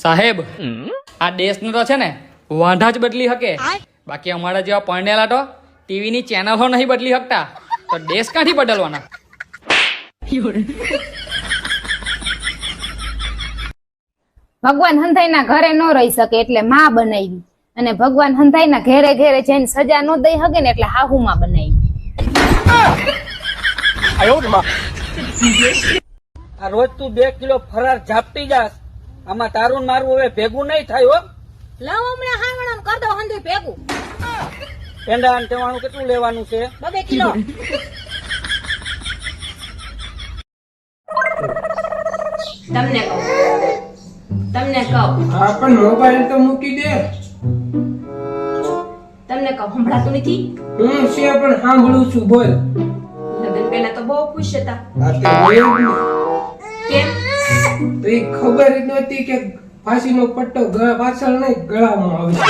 સાહેબ આ દેશનું તો છે ને વાંધા જ બદલી શકે બાકી અમારા જેવા પરણેલા તો ટીવીની ચેનલો નહીં બદલી શકતા તો દેશ ક્યાંથી બદલવાના? ભગવાન હંધાઈના ઘરે ન રહી શકે એટલે માં બનાવી. અને ભગવાન હંધાઈના ઘેરે ઘેરે જઈને સજા ન દઈ શકે ને એટલે હાહુ માં. બનાવી આ રોજ તું બે કિલો ફરાર ઝાપટી જાસ આમાં તારું મારું હવે ભેગું નહીં થાય હો. લાવ હમણાં હાવણમ કર દો હંધુય ભેગું. પેંડા અને તેવાનું કેટલું લેવાનું છે? બબે કિલો. તમને કહું. તમને કહું. હા પણ મોબાઈલ તો મૂકી દે. તમને કહું સંભળાતું નથી? હું છે પણ સાંભળું છું બોલ. લગ્ન પહેલા તો બહુ ખુશ હતા. કેમ? તો એ ખબર જ નહોતી કે ફાંસીનો પટ્ટો ગળા પાછળ નહીં ગળામાં આવશે